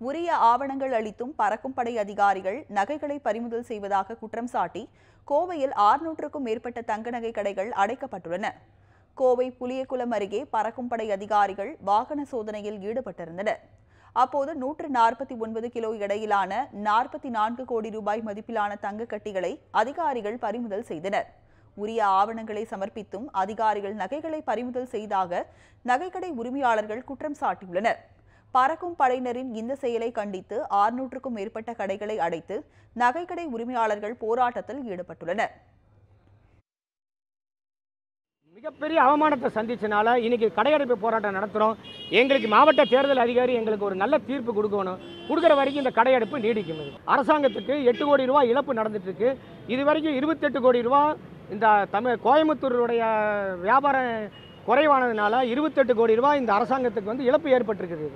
உரிய ஆவணங்கள் அளித்தும் பறக்கும் படை அதிகாரிகள் நகைகளை பறிமுதல் செய்வதாக குற்றம் சாட்டி கோவையில் ஆறுநூற்றுக்கும் மேற்பட்ட தங்க நகை கடைகள் அடைக்கப்பட்டுள்ளன. கோவை புளியகுளம் அருகே பறக்கும் படை அதிகாரிகள் வாகன சோதனையில் ஈடுபட்டிருந்தனர். அப்போது நூற்று நாற்பத்தி ஒன்பது கிலோ எடையிலான நாற்பத்தி நான்கு கோடி ரூபாய் மதிப்பிலான தங்க கட்டிகளை அதிகாரிகள் பறிமுதல் செய்தனர். உரிய ஆவணங்களை சமர்ப்பித்தும் அதிகாரிகள் நகைகளை பறிமுதல் செய்தாக நகைக்கடை உரிமையாளர்கள் குற்றம் சாட்டியுள்ளனர். பறக்கும் படையினரின் இந்த செயலை கண்டித்து ஆறுநூற்றுக்கும் மேற்பட்ட கடைகளை அடைத்து நகைக்கடை உரிமையாளர்கள் போராட்டத்தில் ஈடுபட்டுள்ளனர். மிகப்பெரிய அவமானத்தை சந்திச்சனால இன்னைக்கு கடையடைப்பு போராட்டம் நடத்துகிறோம் எங்களுக்கு மாவட்ட தேர்தல் அதிகாரி எங்களுக்கு ஒரு நல்ல தீர்ப்பு கொடுக்கணும். கொடுக்குற வரைக்கும் இந்த கடையடைப்பு நீடிக்கும். அரசாங்கத்துக்கு எட்டு கோடி ரூபாய் இழப்பு நடந்துட்டு இருக்கு. இது வரைக்கும் இருபத்தெட்டு கோடி ரூபா இந்த தமிழ் கோயம்புத்தூருடைய வியாபார குறைவானதுனால இருபத்தெட்டு கோடி ரூபாய் இந்த அரசாங்கத்துக்கு வந்து இழப்பு ஏற்பட்டிருக்கிறது.